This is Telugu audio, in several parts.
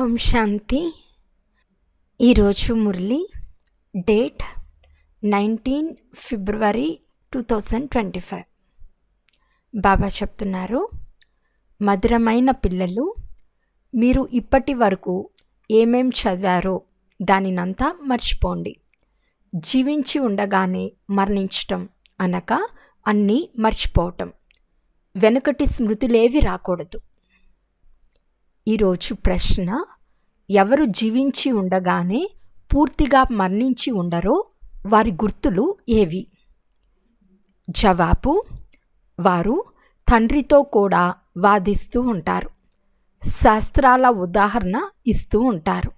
ఓం శాంతి. ఈరోజు Murli date nineteen February two thousand twenty five. Baba చెప్తున్నారు మధురమైన పిల్లలు మీరు ఇప్పటి వరకు ఏమేం చదివారో దానినంతా మర్చిపోండి. జీవించి ఉండగానే మరణించటం అనగా అన్నీ మర్చిపోవటం. వెనుకటి స్మృతులేవి రాకూడదు. ఈరోజు ప్రశ్న ఎవరు జీవించి ఉండగానే పూర్తిగా మరణించి ఉండరో వారి గుర్తులు ఏవి? జవాబు వారు తండ్రితో కూడా వాదిస్తూ ఉంటారు. శాస్త్రాల ఉదాహరణ ఇస్తూ ఉంటారు.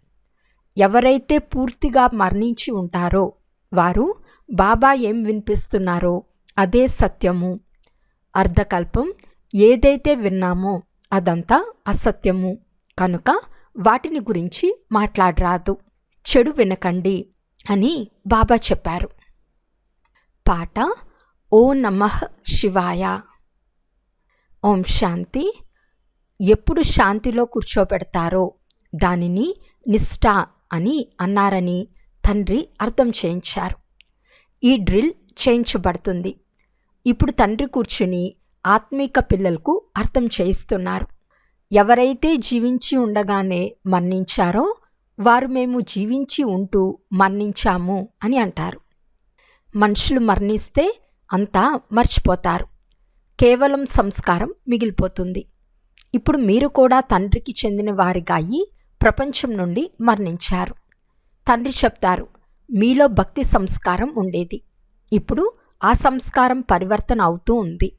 ఎవరైతే పూర్తిగా మరణించి ఉంటారో వారు బాబా ఏం వినిపిస్తున్నారో అదే సత్యము. అర్ధకల్పం ఏదైతే విన్నామో అదంతా అసత్యము. కనుక వాటిని గురించి మాట్లాడరాదు. చెడు వినకండి అని బాబా చెప్పారు. పాట ఓ నమః శివాయ. ఓం శాంతి. ఎప్పుడు శాంతిలో కూర్చోబెడతారో దానిని నిష్ఠ అని అన్నారని తండ్రి అర్థం చేయించారు. ఈ డ్రిల్ చేయించబడుతుంది. ఇప్పుడు తండ్రి కూర్చుని ఆత్మీక పిల్లలకు అర్థం చేయిస్తున్నారు. ఎవరైతే జీవించి ఉండగానే మరణించారో వారు మేము జీవించి ఉంటూ మరణించాము అని అంటారు. మనుషులు మరణిస్తే అంతా మర్చిపోతారు. కేవలం సంస్కారం మిగిలిపోతుంది. ఇప్పుడు మీరు కూడా తండ్రికి చెందిన వారిగా అయి ప్రపంచం నుండి మరణించారు. తండ్రి చెప్తారు మీలో భక్తి సంస్కారం ఉండేది. ఇప్పుడు ఆ సంస్కారం పరివర్తన అవుతూ ఉంది.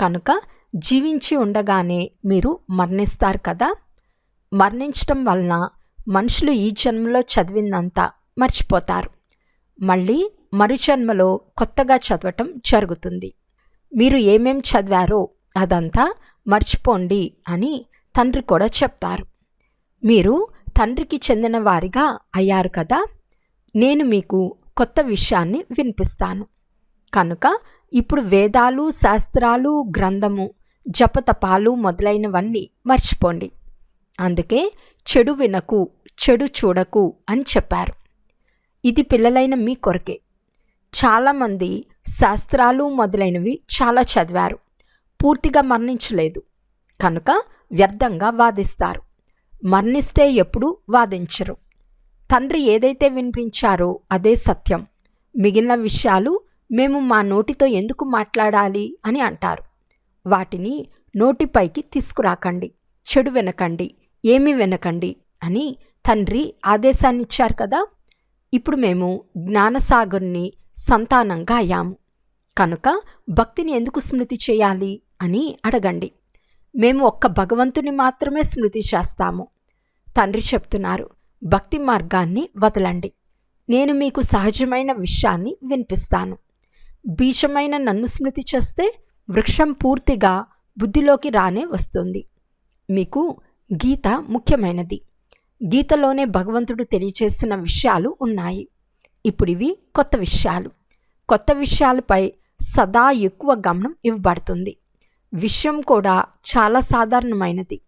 కనుక జీవించి ఉండగానే మీరు మరణిస్తారు కదా? మరణించటం వలన మనుషులు ఈ జన్మలో చదివిందంతా మర్చిపోతారు. మళ్ళీ మరు జన్మలో కొత్తగా చదవటం జరుగుతుంది. మీరు ఏమేం చదివారో అదంతా మర్చిపోండి అని తండ్రి కూడా చెప్తారు. మీరు తండ్రికి చెందిన వారిగా అయ్యారు కదా? నేను మీకు కొత్త విషయాన్ని వినిపిస్తాను. కనుక ఇప్పుడు వేదాలు శాస్త్రాలు గ్రంథము జపతపాలు మొదలైనవన్నీ మర్చిపోండి. అందుకే చెడు వినకు చెడు చూడకు అని చెప్పారు. ఇది పిల్లలైన మీ కొరకే. చాలామంది శాస్త్రాలు మొదలైనవి చాలా చదివారు పూర్తిగా మరణించలేదు. కనుక వ్యర్థంగా వాదిస్తారు. మరణిస్తే ఎప్పుడు వాదించరు. తండ్రి ఏదైతే వినిపించారో అదే సత్యం. మిగిలిన విషయాలు మేము మా నోటితో ఎందుకు మాట్లాడాలి అని అంటారు. వాటిని నోటిపైకి తీసుకురాకండి చెడు వినకండి ఏమి వెనకండి అని తండ్రి ఆదేశాన్ని ఇచ్చారు కదా? ఇప్పుడు మేము జ్ఞానసాగర్ని సంతానంగా అయ్యాము. కనుక భక్తిని ఎందుకు స్మృతి చేయాలి అని అడగండి. మేము ఒక్క భగవంతుని మాత్రమే స్మృతి చేస్తాము. తండ్రి చెప్తున్నారు భక్తి మార్గాన్ని వదలండి. నేను మీకు సహజమైన విషయాన్ని వినిపిస్తాను. బీజమైన నన్ను స్మృతి చేస్తే వృక్షం పూర్తిగా బుద్ధిలోకి రానే వస్తుంది. మీకు గీత ముఖ్యమైనది. గీతలోనే భగవంతుడు తెలియచేసిన విషయాలు ఉన్నాయి. ఇప్పుడు ఇవి కొత్త విషయాలు. కొత్త విషయాలపై సదా ఎక్కువ గమనం ఇవ్వబడుతుంది. విషయం కూడా చాలా సాధారణమైనది.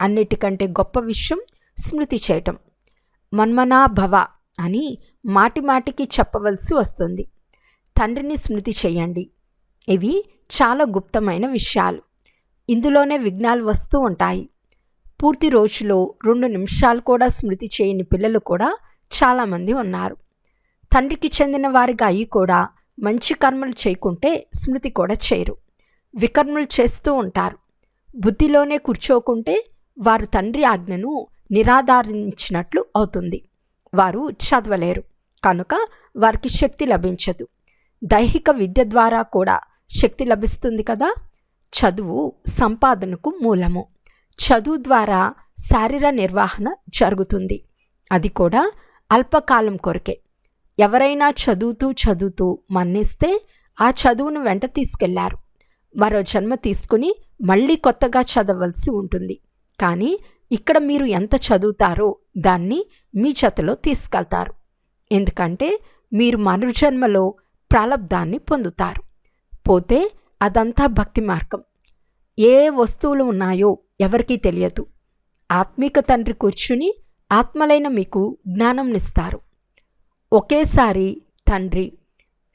అన్నిటికంటే గొప్ప విషయం స్మృతి చేయటం. మన్మనా భవ అని మాటి మాటికి చెప్పవలసి వస్తుంది. తండ్రిని స్మృతి చేయండి. ఇవి చాలా గుప్తమైన విషయాలు. ఇందులోనే విఘ్నాలు వస్తూ ఉంటాయి. పూర్తి రోజులో రెండు నిమిషాలు కూడా స్మృతి చేయని పిల్లలు కూడా చాలామంది ఉన్నారు. తండ్రికి చెందిన వారిగా అయి కూడా మంచి కర్మలు చేయకుంటే స్మృతి కూడా చేయరు వికర్మలు చేస్తూ ఉంటారు. బుద్ధిలోనే కూర్చోకుంటే వారు తండ్రి ఆజ్ఞను నిరాధారించినట్లు అవుతుంది. వారు చదవలేరు. కనుక వారికి శక్తి లభించదు. దైహిక విద్య ద్వారా కూడా శక్తి లభిస్తుంది కదా? చదువు సంపాదనకు మూలము. చదువు ద్వారా శారీర నిర్వహణ జరుగుతుంది. అది కూడా అల్పకాలం కొరకే. ఎవరైనా చదువుతూ చదువుతూ మన్నిస్తే ఆ చదువును వెంట తీసుకెళ్ళారు. మరో జన్మ తీసుకుని మళ్ళీ కొత్తగా చదవలసి ఉంటుంది. కానీ ఇక్కడ మీరు ఎంత చదువుతారో దాన్ని మీ చేతలో తీసుకెళ్తారు. ఎందుకంటే మీరు మనుజన్మలో ప్రాలబ్ధాన్ని పొందుతారు. పోతే అదంతా భక్తి మార్గం. ఏ వస్తువులు ఉన్నాయో ఎవరికీ తెలియదు. ఆత్మిక తండ్రి కూర్చుని ఆత్మలైన మీకు జ్ఞానంనిస్తారు. ఒకేసారి తండ్రి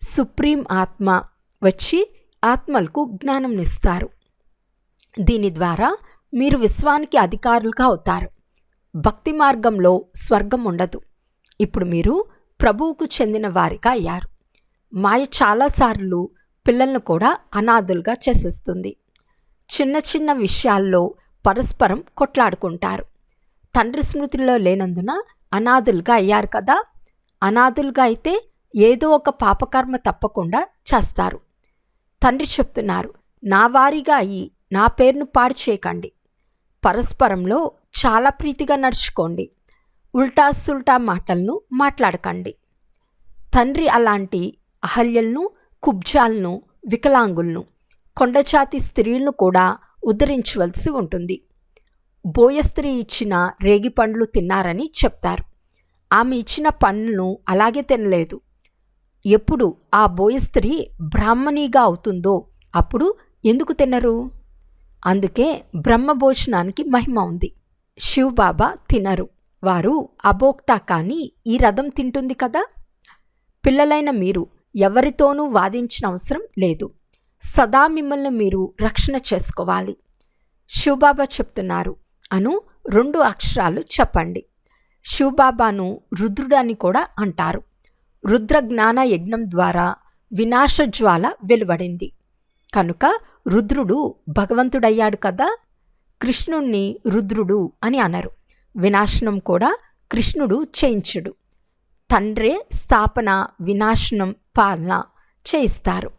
సుప్రీం ఆత్మ వచ్చి ఆత్మలకు జ్ఞానంనిస్తారు. దీని ద్వారా మీరు విశ్వానికి అధికారులుగా అవుతారు. భక్తి మార్గంలో స్వర్గం ఉండదు. ఇప్పుడు మీరు ప్రభువుకు చెందిన వారిగా అయ్యారు. మాయ చాలాసార్లు పిల్లలను కూడా అనాథులుగా చేసేస్తుంది. చిన్న చిన్న విషయాల్లో పరస్పరం కొట్లాడుకుంటారు. తండ్రి స్మృతిలో లేనందున అనాథులుగా అయ్యారు కదా. అనాథులుగా అయితే ఏదో ఒక పాపకర్మ తప్పకుండా చేస్తారు. తండ్రి చెప్తున్నారు నా వారిగా అయ్యి నా పేరును పాడు చేయకండి. పరస్పరంలో చాలా ప్రీతిగా నడుచుకోండి. ఉల్టా సుల్టా మాటలను మాట్లాడకండి. తండ్రి అలాంటి అహల్యలను కుబ్జాలను వికలాంగులను కొండచాతి స్త్రీలను కూడా ఉద్ధరించవలసి ఉంటుంది. బోయ స్త్రీ ఇచ్చిన రేగి పండ్లు తిన్నారని చెప్తారు. ఆమె ఇచ్చిన పండ్లను అలాగే తినలేదు. ఎప్పుడు ఆ బోయ స్త్రీ బ్రాహ్మణిగా అవుతుందో అప్పుడు ఎందుకు తినరు? అందుకే బ్రహ్మభోజనానికి మహిమ ఉంది. శివబాబా తినరు. వారు అబోక్తా కానీ ఈ రథం తింటుంది కదా? పిల్లలైన మీరు ఎవరితోనూ వాదించిన అవసరం లేదు. సదా మిమ్మల్ని మీరు రక్షణ చేసుకోవాలి. శివబాబా చెప్తున్నారు. అను రెండు అక్షరాలు చెప్పండి. శివబాబాను రుద్రుడని కూడా అంటారు. రుద్ర జ్ఞాన యజ్ఞం ద్వారా వినాశ జ్వాల వెలువడింది. కనుక రుద్రుడు భగవంతుడయ్యాడు కదా? కృష్ణుణ్ణి రుద్రుడు అని అనరు. వినాశనం కూడా కృష్ణుడు చేయించుడు. తండ్రే స్థాపన వినాశనం పాలన చేయిస్తారు.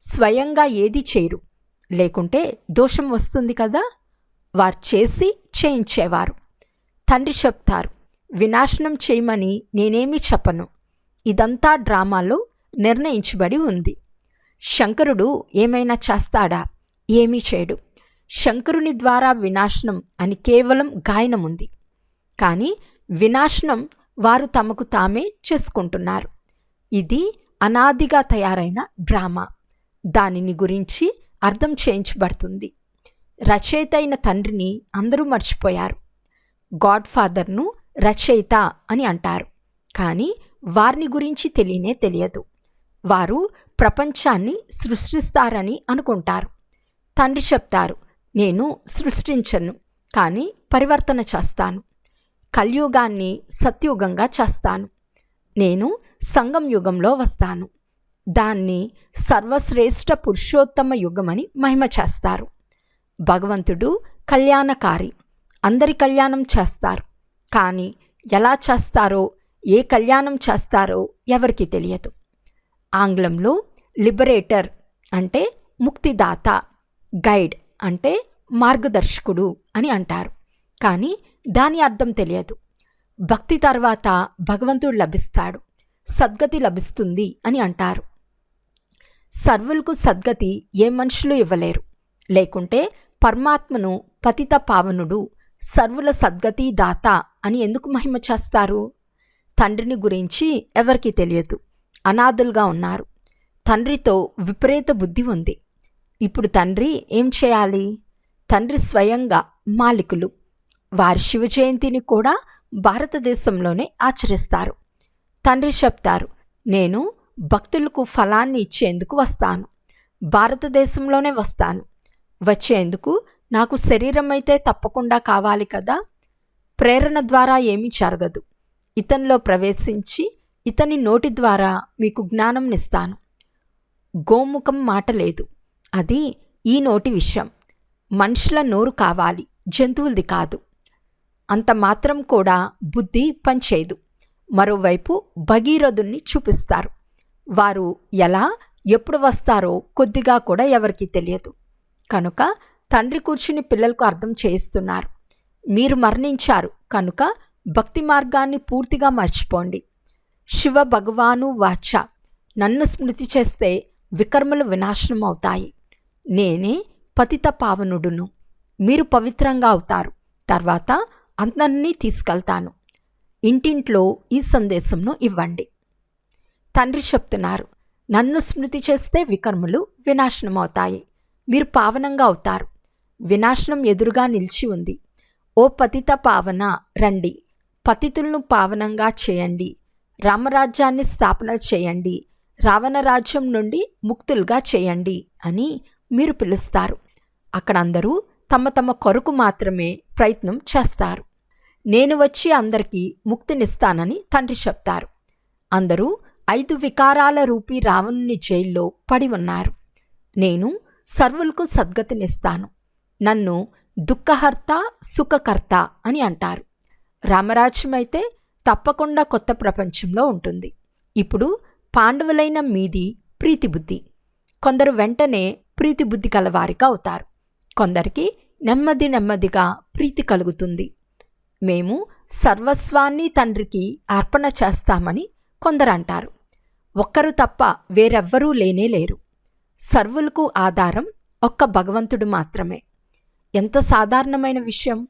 స్వయంగా ఏది చేయరు. లేకుంటే దోషం వస్తుంది కదా? వారు చేసి చేయించేవారు. తండ్రి చెప్తారు వినాశనం చేయమని నేనేమి చెప్పను. ఇదంతా డ్రామాలో నిర్ణయించబడి ఉంది. శంకరుడు ఏమైనా చేస్తాడా? ఏమీ చేయడు. శంకరుని ద్వారా వినాశనం అని కేవలం గాయనం ఉంది కానీ వినాశనం వారు తమకు తామే చేసుకుంటున్నారు. ఇది అనాదిగా తయారైన డ్రామా. దానిని గురించి అర్థం చేయించబడుతుంది. రచయిత అయిన తండ్రిని అందరూ మర్చిపోయారు. గాడ్ ఫాదర్ను రచయిత అని అంటారు. కానీ వారిని గురించి తెలియనే తెలియదు. వారు ప్రపంచాన్ని సృష్టిస్తారని అనుకుంటారు. తండ్రి చెప్తారు నేను సృష్టించను కానీ పరివర్తన చేస్తాను. కలియుగాన్ని సత్యుగంగా చేస్తాను. నేను సంగం యుగంలో వస్తాను. దాన్ని సర్వశ్రేష్ఠ పురుషోత్తమ యుగమని మహిమ చేస్తారు. భగవంతుడు కళ్యాణకారి. అందరి కళ్యాణం చేస్తారు. కానీ ఎలా చేస్తారో ఏ కళ్యాణం చేస్తారో ఎవరికి తెలియదు. ఆంగ్లంలో లిబరేటర్ అంటే ముక్తిదాత గైడ్ అంటే మార్గదర్శకుడు అని అంటారు. కానీ దాని అర్థం తెలియదు. భక్తి తర్వాత భగవంతుడు లభిస్తాడు. సద్గతి లభిస్తుంది అని అంటారు. సర్వులకు సద్గతి ఏ మనుషులు ఇవ్వలేరు. లేకుంటే పరమాత్మను పతిత పావనుడు సర్వుల సద్గతి దాత అని ఎందుకు మహిమ చేస్తారు? తండ్రిని గురించి ఎవరికి తెలియదు. అనాథులుగా ఉన్నారు. తండ్రితో విపరీత బుద్ధి ఉంది. ఇప్పుడు తండ్రి ఏం చేయాలి? తండ్రి స్వయంగా మాలికులు. వారి శివ జయంతిని కూడా భారతదేశంలోనే ఆచరిస్తారు. తండ్రి చెప్తారు నేను భక్తులకు ఫలాన్ని ఇచ్చేందుకు వస్తాను. భారతదేశంలోనే వస్తాను. వచ్చేందుకు నాకు శరీరం అయితే తప్పకుండా కావాలి కదా. ప్రేరణ ద్వారా ఏమీ జరగదు. ఇతనిలో ప్రవేశించి ఇతని నోటి ద్వారా మీకు జ్ఞానంనిస్తాను గోముఖం మాట లేదు. అది ఈ నోటి విషయం. మనుషుల నోరు కావాలి. జంతువులది కాదు. అంత మాత్రం కూడా బుద్ధి పనిచేయదు. మరోవైపు భగీరథుణ్ణి చూపిస్తారు. వారు ఎలా ఎప్పుడు వస్తారో కొద్దిగా కూడా ఎవరికీ తెలియదు. కనుక తండ్రి కూర్చుని పిల్లలకు అర్థం చేయిస్తున్నారు. మీరు మరణించారు కనుక భక్తి మార్గాన్ని పూర్తిగా మర్చిపోండి. శివ భగవాను వాచ. నన్ను స్మృతి చేస్తే వికర్మలు వినాశనం అవుతాయి. నేనే పతిత పావనుడును. మీరు పవిత్రంగా అవుతారు. తర్వాత అందరినీ తీసుకెళ్తాను. ఇంటింట్లో ఈ సందేశంను ఇవ్వండి. తండ్రి చెప్తున్నారు నన్ను స్మృతి చేస్తే వికర్ములు వినాశనం అవుతాయి మీరు పావనంగా అవుతారు. వినాశనం ఎదురుగా నిలిచి ఉంది. ఓ పతిత పావన రండి. పతితులను పావనంగా చేయండి. రామరాజ్యాన్ని స్థాపన చేయండి. రావణ రాజ్యం నుండి ముక్తులుగా చేయండి అని మీరు పిలుస్తారు. అక్కడ అందరూ తమ తమ కొరకు మాత్రమే ప్రయత్నం చేస్తారు. నేను వచ్చి అందరికీ ముక్తినిస్తానని తండ్రి చెప్తారు. అందరూ ఐదు వికారాల రూపీ రావణుని జైల్లో పడి ఉన్నారు. నేను సర్వులకు సద్గతినిస్తాను. నన్ను దుఃఖహర్త సుఖకర్త అని అంటారు. రామరాజ్యం అయితే తప్పకుండా కొత్త ప్రపంచంలో ఉంటుంది. ఇప్పుడు పాండవులైన మీది ప్రీతిబుద్ధి. కొందరు వెంటనే ప్రీతిబుద్ధి కలవారిగా అవుతారు. కొందరికి నెమ్మది నెమ్మదిగా ప్రీతి కలుగుతుంది. మేము సర్వస్వాన్ని తండ్రికి అర్పణ చేస్తామని కొందరు అంటారు ఒక్కరు తప్ప వేరెవ్వరూ లేనే లేరు. సర్వులకు ఆధారం ఒక్క భగవంతుడు మాత్రమే. ఎంత సాధారణమైన విషయం?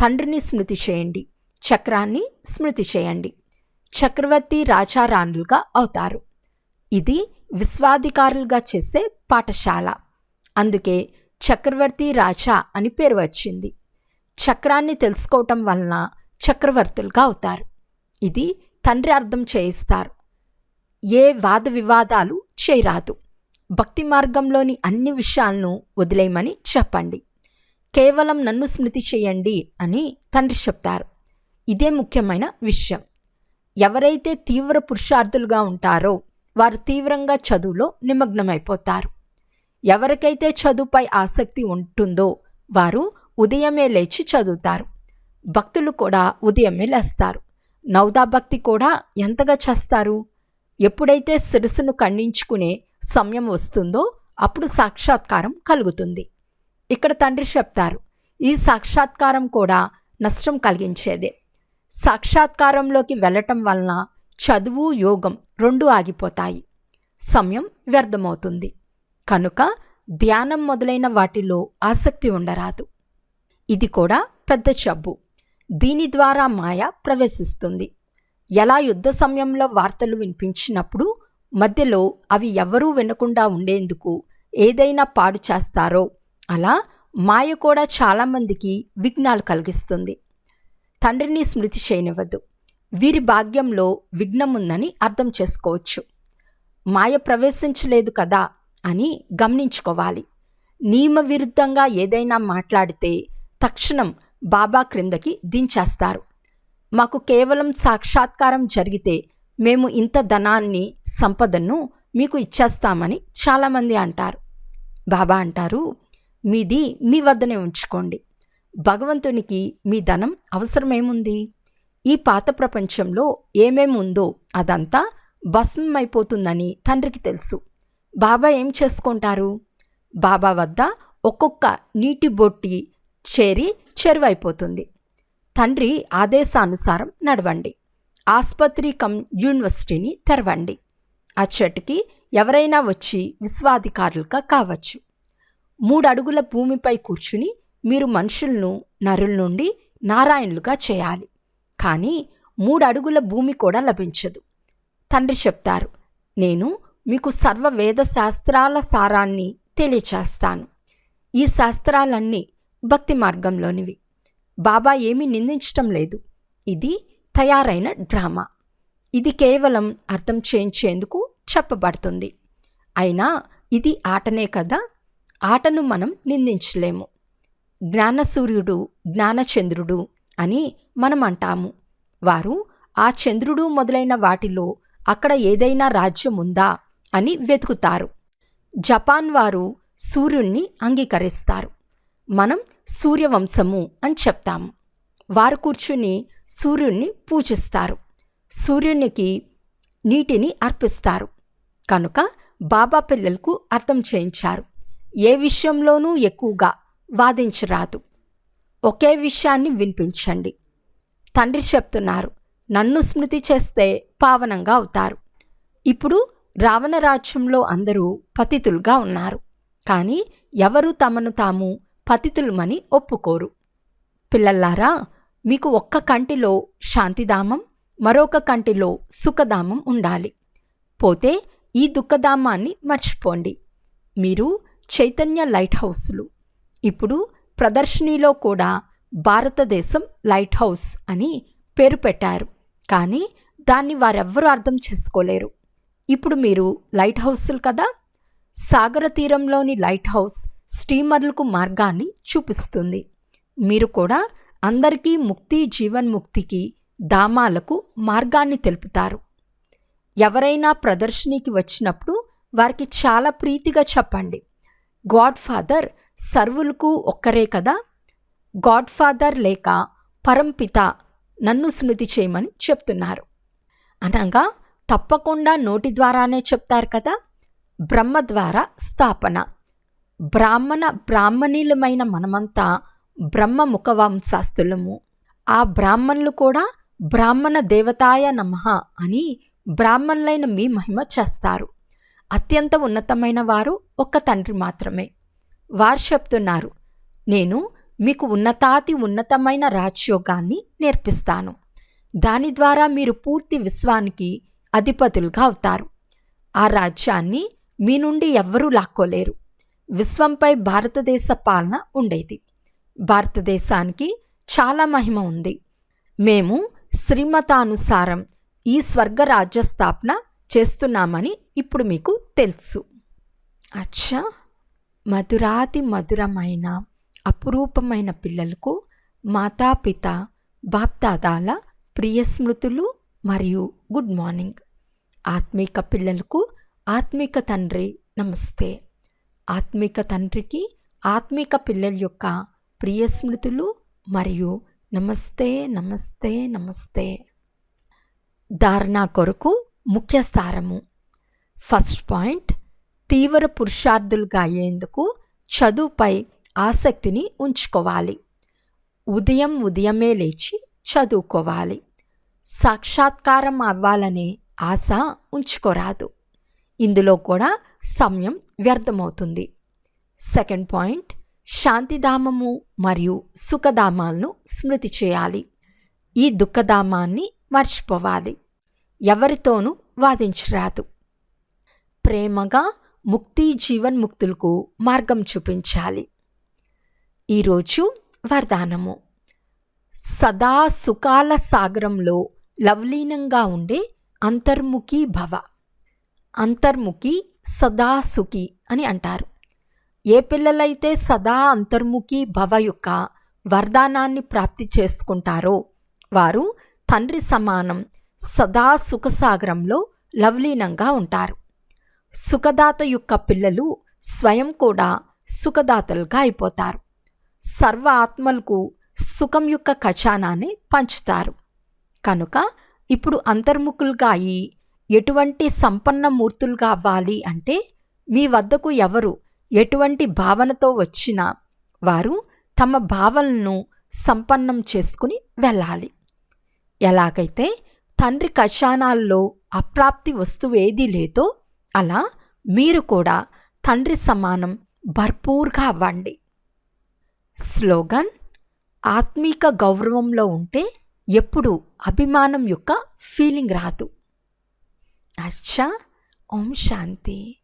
తండ్రిని స్మృతి చేయండి. చక్రాన్ని స్మృతి చేయండి. చక్రవర్తి రాజారాణులుగా అవుతారు. ఇది విశ్వాధికారులుగా చేసే పాఠశాల. అందుకే చక్రవర్తి రాజా అని పేరు వచ్చింది. చక్రాన్ని తెలుసుకోవటం వలన చక్రవర్తులుగా అవుతారు. ఇది తండ్రి అర్థం చేయిస్తారు. ఏ వాద వివాదాలు చేయరాదు. భక్తి మార్గంలోని అన్ని విషయాలను వదిలేయమని చెప్పండి. కేవలం నన్ను స్మృతి చేయండి అని తండ్రి చెప్తారు. ఇదే ముఖ్యమైన విషయం. ఎవరైతే తీవ్ర పురుషార్థులుగా ఉంటారో వారు తీవ్రంగా చదువులో నిమగ్నమైపోతారు. ఎవరికైతే చదువుపై ఆసక్తి ఉంటుందో వారు ఉదయమే లేచి చదువుతారు. భక్తులు కూడా ఉదయమే లేస్తారు. నౌదా భక్తి కూడా ఎంతగా చేస్తారు? ఎప్పుడైతే శిరస్సును ఖండించుకునే సమయం వస్తుందో అప్పుడు సాక్షాత్కారం కలుగుతుంది. ఇక్కడ తండ్రి చెప్తారు ఈ సాక్షాత్కారం కూడా నష్టం కలిగించేదే. సాక్షాత్కారంలోకి వెళ్ళటం వలన చదువు యోగం రెండు ఆగిపోతాయి. సమయం వ్యర్థమవుతుంది. కనుక ధ్యానం మొదలైన వాటిలో ఆసక్తి ఉండరాదు. ఇది కూడా పెద్ద జబ్బు. దీని ద్వారా మాయ ప్రవేశిస్తుంది. ఎలా యుద్ధ సమయంలో వార్తలు వినిపించినప్పుడు మధ్యలో అవి ఎవరూ వినకుండా ఉండేందుకు ఏదైనా పాడు చేస్తారో అలా మాయ కూడా చాలామందికి విఘ్నాలు కలిగిస్తుంది. తండ్రిని స్మృతి చేయనివ్వద్దు. వీరి భాగ్యంలో విఘ్నం ఉందని అర్థం చేసుకోవచ్చు. మాయ ప్రవేశించలేదు కదా అని గమనించుకోవాలి. నియమ విరుద్ధంగా ఏదైనా మాట్లాడితే తక్షణం బాబా క్రిందకి దించేస్తారు. మాకు కేవలం సాక్షాత్కారం జరిగితే మేము ఇంత ధనాన్ని సంపదను మీకు ఇచ్చేస్తామని చాలామంది అంటారు. బాబా అంటారు మీది మీ వద్దనే ఉంచుకోండి. భగవంతునికి మీ ధనం అవసరమేముంది? ఈ పాత ప్రపంచంలో ఏమేమి ఉందో అదంతా భస్మమైపోతుందని తండ్రికి తెలుసు. బాబా ఏం చేసుకుంటారు? బాబా వద్ద ఒక్కొక్క నీటి బొట్టి చేరి చెరువైపోతుంది. తండ్రి ఆదేశానుసారం నడవండి. ఆసుపత్రి కమ్ యూనివర్సిటీని తెరవండి. అచ్చటికి ఎవరైనా వచ్చి విశ్వాధికారులుగా కావచ్చు. మూడు అడుగుల భూమిపై కూర్చుని మీరు మనుషులను నరుల నుండి నారాయణులుగా చేయాలి. కానీ మూడు అడుగుల భూమి కూడా లభించదు. తండ్రి చెప్తారు నేను మీకు సర్వ వేద శాస్త్రాల సారాన్ని తెలియచేస్తాను. ఈ శాస్త్రాలన్నీ భక్తి మార్గంలోనివి. బాబా ఏమీ నిందించటం లేదు. ఇది తయారైన డ్రామా. ఇది కేవలం అర్థం చేయించేందుకు చెప్పబడుతుంది. అయినా ఇది ఆటనే కదా? ఆటను మనం నిందించలేము. జ్ఞానసూర్యుడు జ్ఞానచంద్రుడు అని మనం అంటాము. వారు ఆ చంద్రుడు మొదలైన వాటిలో అక్కడ ఏదైనా రాజ్యం ఉందా? అని వెతుకుతారు. జపాన్ వారు సూర్యుణ్ణి అంగీకరిస్తారు. మనం సూర్యవంశము అని చెప్తాము వారు కూర్చుని సూర్యుణ్ణి పూజిస్తారు. సూర్యునికి నీటిని అర్పిస్తారు. కనుక బాబా పిల్లలకు అర్థం చేయించారు. ఏ విషయంలోనూ ఎక్కువగా వాదించరాదు. ఒకే విషయాన్ని వినిపించండి. తండ్రి చెప్తున్నారు నన్ను స్మృతి చేస్తే పావనంగా అవుతారు. ఇప్పుడు రావణ రాజ్యంలో అందరూ పతితులుగా ఉన్నారు. కానీ ఎవరు తమను తాము పతితులమని ఒప్పుకోరు. పిల్లల్లారా మీకు ఒక్క కంటిలో శాంతిధామం మరొక కంటిలో సుఖధామం ఉండాలి. పోతే ఈ దుఃఖధామాన్ని మర్చిపోండి. మీరు చైతన్య లైట్ హౌస్లు ఇప్పుడు ప్రదర్శనీలో కూడా భారతదేశం లైట్ హౌస్ అని పేరు పెట్టారు. కానీ దాన్ని వారెవ్వరూ అర్థం చేసుకోలేరు. ఇప్పుడు మీరు లైట్ హౌస్లు కదా? సాగర తీరంలోని లైట్ హౌస్ స్టీమర్లకు మార్గాన్ని చూపిస్తుంది. మీరు కూడా అందరికీ ముక్తి జీవన్ముక్తికి ధామాలకు మార్గాన్ని తెలుపుతారు. ఎవరైనా ప్రదర్శనకి వచ్చినప్పుడు వారికి చాలా ప్రీతిగా చెప్పండి. గాడ్ ఫాదర్ సర్వులకు ఒక్కరే కదా? గాడ్ ఫాదర్ లేక పరంపిత నన్ను స్మృతి చేయమని చెప్తున్నారు. అనగా తప్పకుండా నోటి ద్వారానే చెప్తారు కదా? బ్రహ్మ ద్వారా స్థాపన. బ్రాహ్మణ బ్రాహ్మణీలమైన మనమంతా బ్రహ్మ ముఖవంశాస్తులము ఆ బ్రాహ్మణులు కూడా బ్రాహ్మణ దేవతాయ నమః అని బ్రాహ్మణులైన మీ మహిమ చేస్తారు. అత్యంత ఉన్నతమైన వారు ఒక్క తండ్రి మాత్రమే. వారు చెప్తున్నారు నేను మీకు ఉన్నతాతి ఉన్నతమైన రాజ్యోగాన్ని నేర్పిస్తాను. దాని ద్వారా మీరు పూర్తి విశ్వానికి అధిపతులుగా అవుతారు. ఆ రాజ్యాన్ని మీ నుండి ఎవ్వరూ లాక్కోలేరు. విశ్వంపై భారతదేశ పాలన ఉండేది. భారతదేశానికి చాలా మహిమ ఉంది. మేము శ్రీమతానుసారం ఈ స్వర్గ రాజ్య స్థాపన చేస్తున్నామని ఇప్పుడు మీకు తెలుసు. అచ్చా! మధురాతి మధురమైన అపురూపమైన పిల్లలకు మాతాపిత బాప్దాదాల ప్రియ స్మృతులు మరియు గుడ్ మార్నింగ్. ఆత్మీక పిల్లలకు ఆత్మీక తండ్రి నమస్తే. ఆత్మీక తండ్రికి ఆత్మీక పిల్లల యొక్క ప్రియ స్మృతులు మరియు నమస్తే నమస్తే నమస్తే. ధారణ కొరకు ముఖ్య సారము. ఫస్ట్ పాయింట్ తీవ్ర పురుషార్థులుగా అయ్యేందుకు చదువుపై ఆసక్తిని ఉంచుకోవాలి. ఉదయం ఉదయమే లేచి చదువుకోవాలి. సాక్షాత్కారం అవ్వాలనే ఆశ ఉంచుకోరాదు. ఇందులో కూడా సమయం వ్యర్థమవుతుంది. సెకండ్ పాయింట్ శాంతిధామము మరియు సుఖధామాలను స్మృతి చేయాలి. ఈ దుఃఖధామాన్ని మర్చిపోవాలి. ఎవరితోనూ వాదించరాదు. ప్రేమగా ముక్తి జీవన్ముక్తులకు మార్గం చూపించాలి. ఈరోజు వరదానము. సదా సుఖాల సాగరంలో లవలీనంగా ఉండే అంతర్ముఖి భవ. అంతర్ముఖి సదా సుఖి అని అంటారు. ఏ పిల్లలైతే సదా అంతర్ముఖి భవ యొక్క వరదానాన్ని ప్రాప్తి చేసుకుంటారో వారు తండ్రి సమానం సదా సుఖసాగరంలో లవలీనంగా ఉంటారు. సుఖదాత యొక్క పిల్లలు స్వయం కూడా సుఖదాతలుగా అయిపోతారు. సర్వ ఆత్మలకు సుఖం యొక్క ఖజానాన్ని పంచుతారు. కనుక ఇప్పుడు అంతర్ముఖులుగా అయి ఎటువంటి సంపన్న మూర్తులుగా అవ్వాలి అంటే మీ వద్దకు ఎవరు ఎటువంటి భావనతో వచ్చినా వారు తమ భావనను సంపన్నం చేసుకుని వెళ్ళాలి. ఎలాగైతే తండ్రి ఖజానాల్లో అప్రాప్తి వస్తువు ఏదీ లేదో అలా మీరు కూడా తండ్రి సమానం భర్పూర్గా అవ్వండి. స్లోగన్ ఆత్మీక గౌరవంలో ఉంటే ఎప్పుడు అభిమానం యొక్క ఫీలింగ్ రాదు. అచ్చా ఓం శాంతి.